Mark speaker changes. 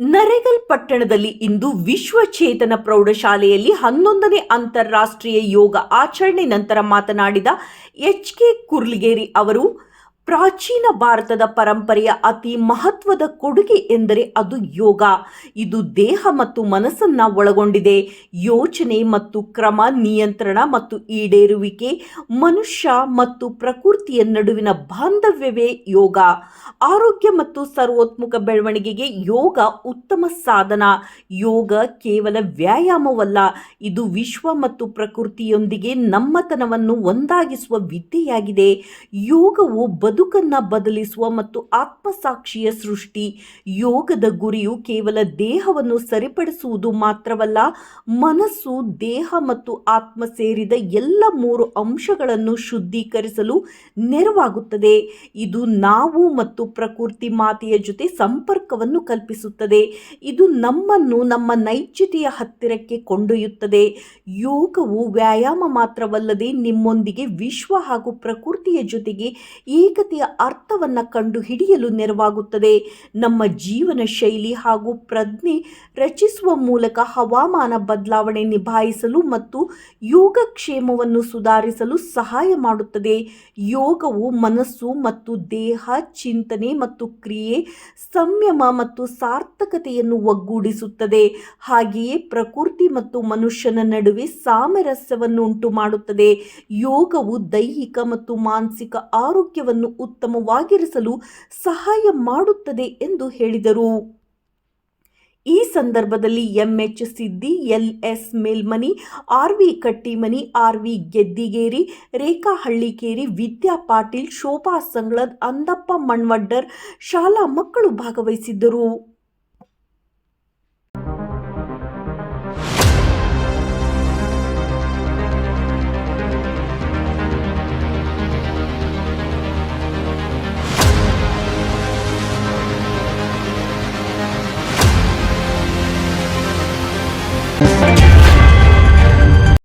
Speaker 1: ನರೇಗಲ್ ಪಟ್ಟಣದಲ್ಲಿ ಇಂದು ವಿಶ್ವಚೇತನ ಪ್ರೌಢಶಾಲೆಯಲ್ಲಿ ಹನ್ನೊಂದನೇ ಅಂತಾರಾಷ್ಟ್ರೀಯ ಯೋಗ ಆಚರಣೆ ನಂತರ ಮಾತನಾಡಿದ ಎಚ್ ಕೆ ಕುರ್ಲಿಗೇರಿ ಅವರು ಪ್ರಾಚೀನ ಭಾರತದ ಪರಂಪರೆಯ ಅತಿ ಮಹತ್ವದ ಕೊಡುಗೆ ಎಂದರೆ ಅದು ಯೋಗ. ಇದು ದೇಹ ಮತ್ತು ಮನಸ್ಸನ್ನ ಒಳಗೊಂಡಿದೆ. ಯೋಚನೆ ಮತ್ತು ಕ್ರಮ, ನಿಯಂತ್ರಣ ಮತ್ತು ಈಡೇರುವಿಕೆ, ಮನುಷ್ಯ ಮತ್ತು ಪ್ರಕೃತಿಯ ನಡುವಿನ ಬಾಂಧವ್ಯವೇ ಯೋಗ. ಆರೋಗ್ಯ ಮತ್ತು ಸರ್ವೋತ್ಮುಖ ಬೆಳವಣಿಗೆಗೆ ಯೋಗ ಉತ್ತಮ ಸಾಧನ. ಯೋಗ ಕೇವಲ ವ್ಯಾಯಾಮವಲ್ಲ, ಇದು ವಿಶ್ವ ಮತ್ತು ಪ್ರಕೃತಿಯೊಂದಿಗೆ ನಮ್ಮತನವನ್ನು ಒಂದಾಗಿಸುವ ವಿದ್ಯೆಯಾಗಿದೆ. ಯೋಗವು ಬದುಕನ್ನ ಬದಲಿಸುವ ಮತ್ತು ಆತ್ಮಸಾಕ್ಷಿಯ ಸೃಷ್ಟಿ, ಯೋಗದ ಗುರಿಯು ಕೇವಲ ದೇಹವನ್ನು ಸರಿಪಡಿಸುವುದು ಮಾತ್ರವಲ್ಲ, ಮನಸ್ಸು, ದೇಹ ಮತ್ತು ಆತ್ಮ ಸೇರಿದ ಎಲ್ಲ ಮೂರು ಅಂಶಗಳನ್ನು ಶುದ್ಧೀಕರಿಸಲು ನೆರವಾಗುತ್ತದೆ. ಇದು ನಾವು ಮತ್ತು ಪ್ರಕೃತಿ ಮಾತೆಯ ಜೊತೆ ಸಂಪರ್ಕವನ್ನು ಕಲ್ಪಿಸುತ್ತದೆ. ಇದು ನಮ್ಮನ್ನು ನಮ್ಮ ನೈಜತೆಯ ಹತ್ತಿರಕ್ಕೆ ಕೊಂಡೊಯ್ಯುತ್ತದೆ. ಯೋಗವು ವ್ಯಾಯಾಮ ಮಾತ್ರವಲ್ಲದೆ ನಿಮ್ಮೊಂದಿಗೆ ವಿಶ್ವ ಹಾಗೂ ಪ್ರಕೃತಿಯ ಜೊತೆಗೆ ಏಕತೆಯ ಅರ್ಥವನ್ನು ಕಂಡುಹಿಡಿಯಲು ನೆರವಾಗುತ್ತದೆ. ನಮ್ಮ ಜೀವನ ಶೈಲಿ ಹಾಗೂ ಪ್ರಜ್ಞೆ ರಚಿಸುವ ಮೂಲಕ ಹವಾಮಾನ ಬದಲಾವಣೆ ನಿಭಾಯಿಸಲು ಮತ್ತು ಯೋಗಕ್ಷೇಮವನ್ನು ಸುಧಾರಿಸಲು ಸಹಾಯ ಮಾಡುತ್ತದೆ. ಯೋಗವು ಮನಸ್ಸು ಮತ್ತು ದೇಹ, ಚಿಂತನೆ ಮತ್ತು ಕ್ರಿಯೆ, ಸಂಯಮ ಮತ್ತು ಸಾರ್ಥಕತೆಯನ್ನು ಒಗ್ಗೂಡಿಸುತ್ತದೆ. ಹಾಗೆಯೇ ಪ್ರಕೃತಿ ಮತ್ತು ಮನುಷ್ಯನ ನಡುವೆ ಸಾಮರಸ್ಯವನ್ನು ಉಂಟು ಮಾಡುತ್ತದೆ ಯೋಗವು ದೈಹಿಕ ಮತ್ತು ಮಾನಸಿಕ ಆರೋಗ್ಯವನ್ನು ಉತ್ತಮವಾಗಿರಿಸಲು ಸಹಾಯ ಮಾಡುತ್ತದೆ ಎಂದು ಹೇಳಿದರು. ಈ ಸಂದರ್ಭದಲ್ಲಿ MH Siddi LS Melmani RV Kattimani RV Geddigeri Rekha Hallikeri Vidya Patil, Shobha Sanglad, Andappa Manvaddar, ಶಾಲಾ ಮಕ್ಕಳು ಭಾಗವಹಿಸಿದ್ದರು.